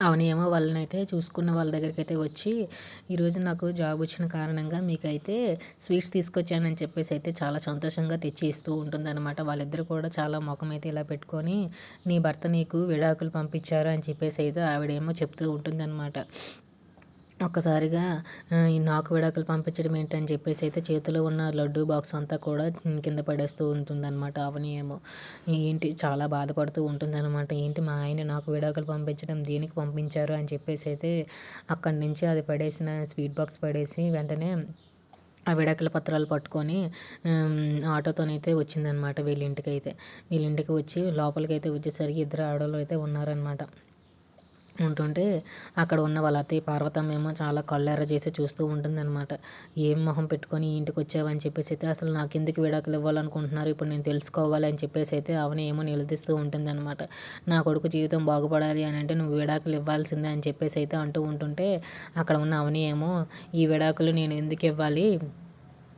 అవనేమో వాళ్ళనైతే చూసుకున్న వాళ్ళ దగ్గరికి అయితే వచ్చి ఈరోజు నాకు జాబ్ వచ్చిన కారణంగా మీకైతే స్వీట్స్ తీసుకొచ్చానని చెప్పేసి అయితే చాలా సంతోషంగా తెచ్చి ఇస్తూ ఉంటుందన్నమాట. వాళ్ళిద్దరు కూడా చాలా ముఖం అయితే ఇలా పెట్టుకొని నీ భర్త నీకు విడాకులు పంపించారు అని చెప్పేసి అయితే ఆవిడేమో చెప్తూ ఉంటుందన్నమాట. ఒక్కసారిగా నాకు విడాకులు పంపించడం ఏంటని చెప్పేసి అయితే చేతిలో ఉన్న లడ్డు బాక్స్ అంతా కూడా కింద పడేస్తూ ఉంటుందన్నమాట. అవని ఏమో. ఏంటి? చాలా బాధపడుతూ ఉంటుందన్నమాట. ఏంటి మా ఆయన నాకు విడాకులు పంపించడం దేనికి పంపించారు అని చెప్పేసి అయితే అక్కడి నుంచి అది పడేసిన స్వీట్ బాక్స్ పడేసి వెంటనే ఆ విడాకుల పత్రాలు పట్టుకొని ఆటోతోనైతే వచ్చిందనమాట వీళ్ళ ఇంటికి అయితే వీళ్ళ ఇంటికి వచ్చి లోపలికి అయితే వచ్చేసరికి ఇద్దరు ఆడవాళ్ళు అయితే ఉన్నారనమాట ఉంటుంటే అక్కడ ఉన్న వాళ్ళ అత్తయ్య పార్వతమ్మ ఏమో చాలా కళ్ళెర్ర చేసి చూస్తూ ఉంటుందన్నమాట. ఏం మొహం పెట్టుకొని ఇంటికి వచ్చావని చెప్పేసి అయితే అసలు నాకు ఎందుకు విడాకులు ఇవ్వాలనుకుంటున్నారు? ఇప్పుడు నేను తెలుసుకోవాలి అని చెప్పేసి అయితే అవని ఏమో నిలదీస్తూ ఉంటుందన్నమాట. నా కొడుకు జీవితం బాగుపడాలి అని అంటే నువ్వు విడాకులు ఇవ్వాల్సిందే అని చెప్పేసి అయితే అంటూ ఉంటుంటే అక్కడ ఉన్న అవని ఏమో ఈ విడాకులు నేను ఎందుకు ఇవ్వాలి?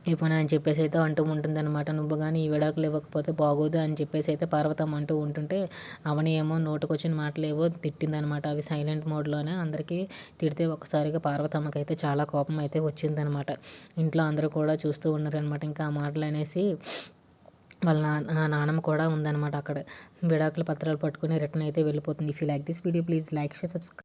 ఇవ్వను అని చెప్పేసి అయితే అంటూ ఉంటుంది అనమాట నువ్వు కానీ ఈ విడాకులు ఇవ్వకపోతే బాగోదు అని చెప్పేసి అయితే పార్వతమ్మ అంటూ ఉంటుంటే అవని ఏమో నోటుకొచ్చిన మాటలు ఏవో తిట్టిందనమాట అవి సైలెంట్ మోడ్లోనే అందరికీ తిడితే ఒకసారిగా పార్వతమ్మకి అయితే చాలా కోపం అయితే వచ్చిందనమాట ఇంట్లో అందరూ కూడా చూస్తూ ఉన్నారనమాట ఇంకా ఆ మాటలు అనేసి వాళ్ళ నా నాన్నమ్మ కూడా ఉందన్నమాట అక్కడ. విడాకుల పత్రాలు పట్టుకుని రిటర్న్ అయితే వెళ్ళిపోతుంది. If you like this video please like share subscribe